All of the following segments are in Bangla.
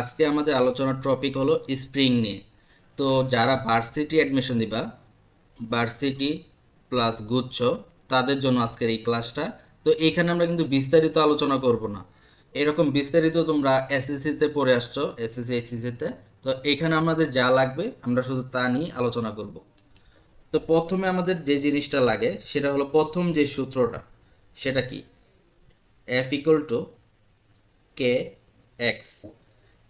আজকে আমাদের আলোচনার টপিক হলো স্প্রিং নিয়ে। তো যারা ভার্সিটি অ্যাডমিশন দিবা ভার্সিটি প্লাস গুচ্ছ, তাদের জন্য আজকের এই ক্লাসটা তো এখানে আমরা কিন্তু বিস্তারিত আলোচনা করব না। এরকম বিস্তারিত তোমরা এসএসসিতে পড়ে আসছো এসএসসি এইচএসসিতে তো। এখানে আমাদের যা লাগবে, আমরা শুধু তা নিয়ে আলোচনা করব। তো প্রথমে আমাদের যে জিনিসটা লাগে, সেটা হলো প্রথম যে সূত্রটা, সেটা কি? F equal to k x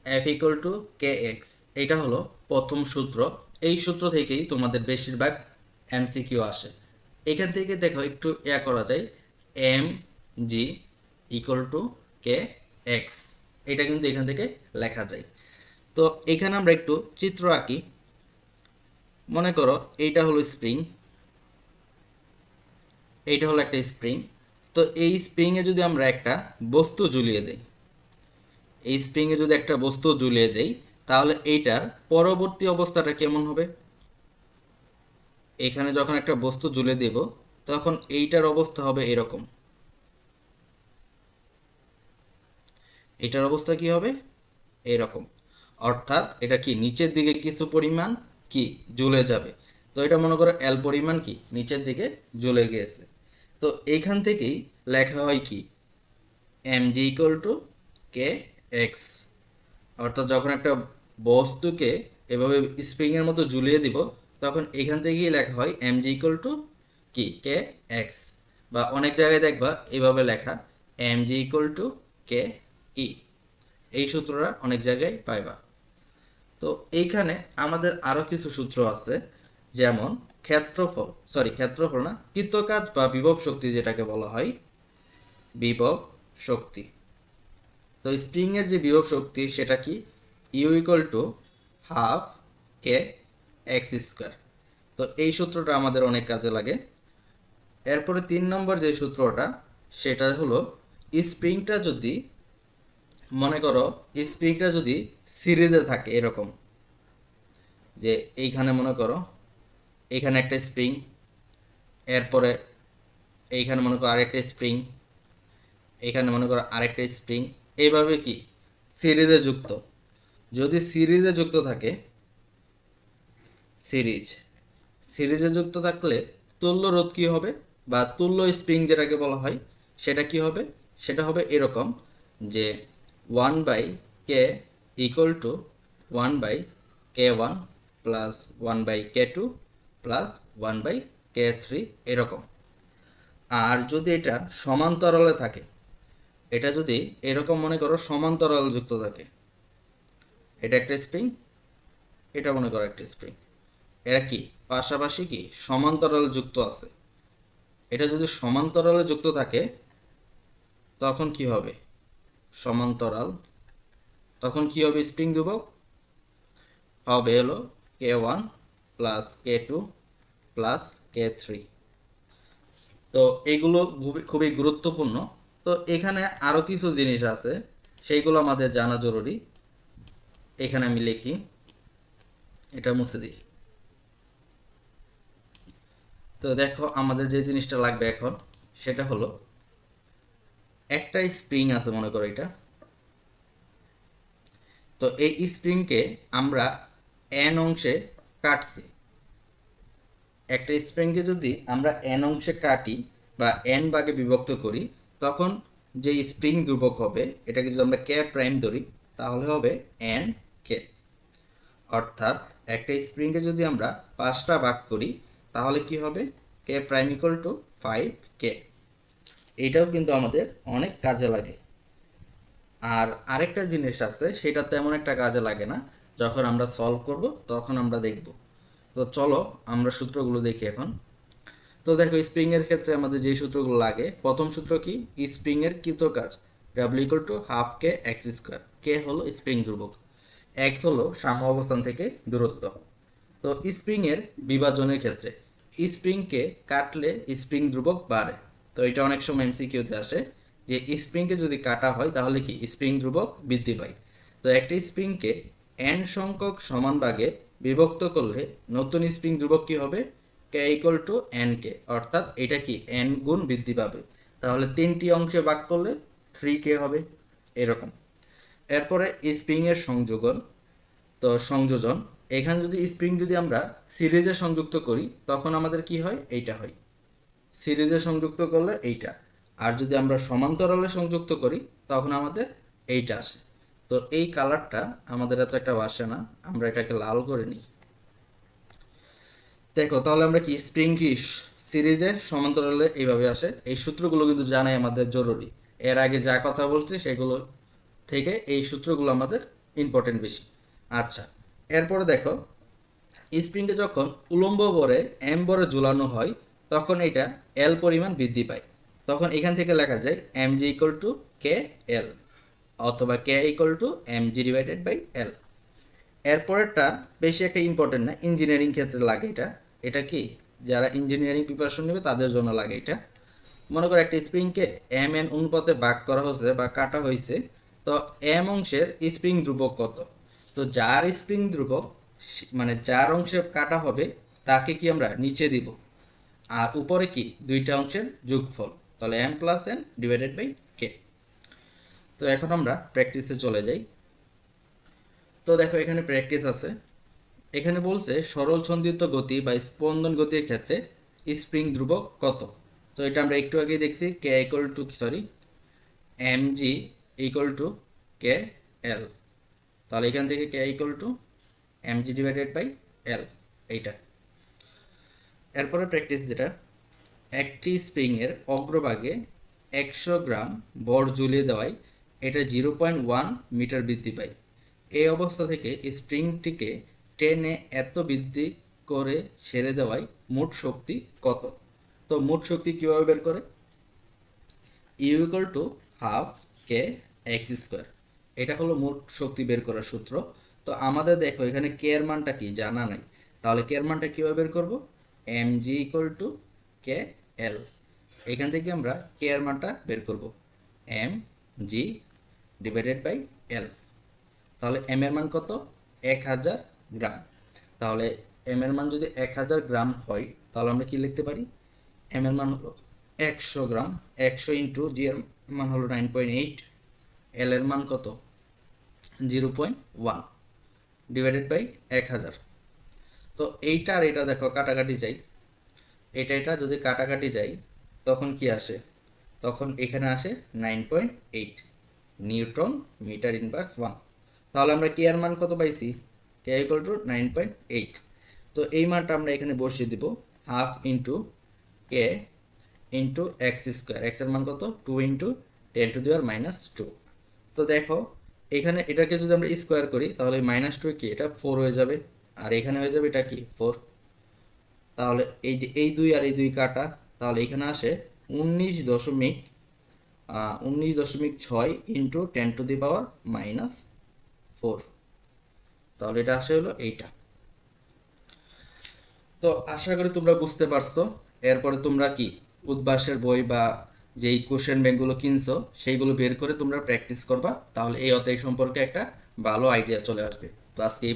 f equal to k x এটা হলো প্রথম সূত্র। এই সূত্র থেকেই তোমাদের বেশিরভাগ এমসিকিউ আসে। এখান থেকে দেখো, একটু ইয়া করা যায়। M g equal to k x এটা কিন্তু এখান থেকে লেখা যায়। তো এখানে আমরা একটু চিত্র আঁকি। মনে করো, এইটা হলো স্প্রিং এইটা হলো একটা স্প্রিং তো এই স্প্রিংয়ে যদি আমরা একটা বস্তু ঝুলিয়ে দেই এই স্প্রিংয়ে যদি একটা বস্তু ঝুলিয়ে দেই, তাহলে এইটার পরবর্তী অবস্থাটা কেমন হবে? এখানে যখন একটা বস্তু ঝুলে দেব, তখন এইটার অবস্থা হবে এরকম। এটার অবস্থা কি হবে? এরকম। অর্থাৎ এটা কি নিচের দিকে কিছু পরিমাণ কি ঝুলে যাবে? তো এটা মনে করো এল পরিমাণ কি? নিচের দিকে ঝুলে গিয়েছে তো এইখান থেকেই লেখা হয় কি? M g equal to k x অর্থাৎ যখন একটা বস্তুকে এভাবে স্প্রিংয়ের মতো ঝুলিয়ে দিব, তখন এখান থেকেই লেখা হয় এম জি ইকুয়াল টু কি? কে এক্স বা অনেক জায়গায় দেখবা এভাবে লেখা m g equal to k e এই সূত্রটা অনেক জায়গায় পাইবা। তো এইখানে আমাদের আরও কিছু সূত্র আছে, যেমন ক্ষেত্রফল। সরি ক্ষেত্রফল না কৃতকাজ বা বিভব শক্তি যেটাকে বলা হয়, বিভব শক্তি। তো স্প্রিং এর যে বিভব শক্তি, সেটা কি? U equal to half k x square তো এই সূত্রটা আমাদের অনেক কাজে লাগে। এরপরে তিন নম্বর যে সূত্রটা, সেটা হলো, স্প্রিংটা যদি, মনে করো, স্প্রিংটা যদি সিরিজে থাকে এরকম, যে এইখানে মনে করো, এইখানে একটা স্প্রিং, এরপরে এইখানে মনে করো আরেকটা স্প্রিং এখানে মনে করো আরেকটা স্প্রিং এইভাবে কি? সিরিজে যুক্ত। যদি সিরিজে যুক্ত থাকে, সিরিজ। সিরিজে যুক্ত থাকলে তুল্য রোধ কি হবে? বা তুল্য স্প্রিং যেটাকে বলা হয়, সেটা কি হবে? সেটা হবে এরকম যে one by k equal to one by k one plus one by k two plus one by k three এরকম। আর যদি এটা সমান্তরালে থাকে এটা যদি এরকম মনে করো সমান্তরাল যুক্ত থাকে, এটা একটা স্প্রিং এটা মনে করো একটা স্প্রিং এরা কি? পাশাপাশি কি? সমান্তরাল যুক্ত আছে। এটা যদি সমান্তরালে যুক্ত থাকে, তখন কি হবে? সমান্তরাল। তখন কি হবে স্প্রিং ধ্রুবক? হবে হলো k one plus k two plus k three তো এগুলো খুবই খুবই গুরুত্বপূর্ণ। তো এখানে আরও কিছু জিনিস আছে, সেইগুলো আমাদের জানা জরুরি। এখানে আমি লিখি। এটা মুছে দিই। তো দেখো, আমাদের যে জিনিসটা লাগবে এখন, সেটা হলো, একটা স্প্রিং আছে, মনে করো এটা। তো এই স্প্রিংকে আমরা এন অংশে কাটছি। একটা স্প্রিংকে যদি আমরা এন অংশে কাটি বা এন ভাগে বিভক্ত করি তখন যে স্প্রিং ধ্রুবক হবে, এটাকে যদি আমরা কে প্রাইম ধরি, তাহলে হবে এন কে অর্থাৎ একটা স্প্রিংকে যদি আমরা পাঁচটা ভাগ করি, তাহলে কি হবে? K prime equal to five k এটাও কিন্তু আমাদের অনেক কাজে লাগে। আর আরেকটা জিনিস আছে, সেটা তেমন একটা কাজে লাগে না। যখন আমরা সলভ করব, তখন আমরা দেখব। তো চলো আমরা সূত্রগুলো দেখি এখন। তো দেখো স্প্রিং এর ক্ষেত্রে আমাদের যে সূত্রগুলো লাগে, প্রথম সূত্র কি? স্প্রিং এর কৃত কাজ। W equal to half k x square k হলো স্প্রিং ধ্রুবক। এক্স হলো সাম্য অবস্থান থেকে দূরত্ব। তো স্প্রিং এর বিভাজনের ক্ষেত্রে স্প্রিংকে কাটলে স্প্রিং ধ্রুবক বাড়ে। তো এটা অনেক সময় এমসিকিউতে আসে যে স্প্রিংকে যদি কাটা হয়, তাহলে কি? স্প্রিং ধ্রুবক বৃদ্ধি পায়। তো একটা স্প্রিংকে এন সংখ্যক সমান ভাগে বিভক্ত করলে নতুন স্প্রিং ধ্রুবক কি হবে? K equal to n k অর্থাৎ এটা কি এন গুণ বৃদ্ধি পাবে? তাহলে তিনটি অংশে ভাগ করলে থ্রি কে হবে, এরকম। এরপরে স্প্রিং এর সংযোজন, তো সংযোজন। এখানে যদি স্প্রিং যদি আমরা সিরিজে সংযুক্ত করি, তখন আমাদের কি হয়? এইটা হয়। সিরিজে সংযুক্ত করলে এইটা। আর যদি আমরা সমান্তরালে সংযুক্ত করি, তখন আমাদের এইটা আসে। তো এই কালারটা আমাদের এত একটা আসে না, আমরা এটাকে লাল করে নিই। দেখো, তাহলে আমরা কি স্প্রিং কি সিরিজে সমান্তরালে এইভাবে আসে? এই সূত্রগুলো কিন্তু জানাই আমাদের জরুরি। এর আগে যা কথা বলছি, সেগুলো থেকে এই সূত্রগুলো আমাদের ইম্পর্টেন্ট বেশি। আচ্ছা এরপরে দেখো স্প্রিংকে যখন উলম্ব বরে এম বরে ঝুলানো হয়, তখন এটা এল পরিমাণ বৃদ্ধি পায়। তখন এখান থেকে লেখা যায় m g equal to k l অথবা k equal to m g divided by l এরপরেরটা বেশি একটা ইম্পর্টেন্ট না ইঞ্জিনিয়ারিং ক্ষেত্রে লাগে এটা। এটা কি? যারা ইঞ্জিনিয়ারিং প্রিপারেশন নেবে, তাদের জন্য লাগে এটা। মনে করো একটা স্প্রিংকে এম এন অনুপাতে ভাগ করা হয়েছে বা কাটা হয়েছে, তো এম অংশের স্প্রিং ধ্রুবক কত? তো যার স্প্রিং ধ্রুবক মানে যার অংশে কাটা হবে, তাকে কি আমরা নিচে দিব। আর উপরে কি? দুইটা অংশের যোগফল। তাহলে m plus n divided by k তো এখন আমরা প্র্যাকটিসে চলে যাই। তো দেখো এখানে প্র্যাকটিস আছে। এখানে বলছে সরল ছন্দিত গতি বা স্পন্দন গতির ক্ষেত্রে স্প্রিং ধ্রুবক কত? তো এটা আমরা একটু আগে দেখছি k equal to sorry m g equal to k l তাহলে এখান থেকে k equal to m g divided by l এইটা। এরপরে প্র্যাকটিস যেটা, একটি স্প্রিংয়ের অগ্রভাগে একশো গ্রাম বর ঝুলিয়ে দেওয়ায় এটা জিরো পয়েন্ট ওয়ান মিটার বৃদ্ধি পায়। এই অবস্থা থেকে স্প্রিংটিকে টেনে এত বৃদ্ধি করে ছেড়ে দেওয়ায় মোট শক্তি কত? তো মোট শক্তি কীভাবে বের করে? U equal to half k x square. এটা হলো মোট শক্তি বের করার সূত্র। তো আমাদের দেখো, এখানে কে এর মানটা কি? জানা নাই। তাহলে কে এর মানটা কীভাবে বের করব? M g equal to k l. এখান থেকে আমরা কে এর মানটা বের করব? M g divided by l. তাহলে এম এর মান কত? এক হাজার গ্রাম তাহলে এম এর মান যদি এক হাজার গ্রাম হয়, তাহলে আমরা কি লিখতে পারি? এম এর মান হলো একশো গ্রাম। একশো ইন্টু জি এর মান হলো নাইন পয়েন্ট এইট। এল এর মান কত? Zero point one divided by এক হাজার। তো এইটা আর এটা দেখো, কাটাকাটি যাই। এটা এটা যদি কাটাকাটি যাই, তখন কি আসে? তখন এখানে আসে nine point eight newton metre inverse one. তাহলে আমরা কে এর মান কত পাইছি? K equal to nine point eight তো এই মানটা আমরা এখানে বসিয়ে দিব half into k into x square এক্সের মান কত? Two into ten to the power minus two তো দেখো, এখানে এটাকে যদি আমরা স্কোয়ার করি, তাহলে মাইনাস টু কি? এটা ফোর হয়ে যাবে। আর এখানে হয়ে যাবে এটা কি? ফোর তাহলে এই যে, এই দুই আর এই দুই কাটা, তাহলে এখানে আসে উনিশ দশমিক উনিশ দশমিক ছয় into ten to the power minus four তাহলে এটা আসে হলো এইটা। তো আশা করি তোমরা বুঝতে পারছ। এরপরে তোমরা কি উদ্বাসের বই বা যেই কোশ্চেন ব্যাংকগুলো কিনছো, সেইগুলো বের করে তোমরা প্র্যাকটিস করবা, তাহলে এই অধ্যায় সম্পর্কে একটা ভালো আইডিয়া চলে আসবে। তো আজকে এই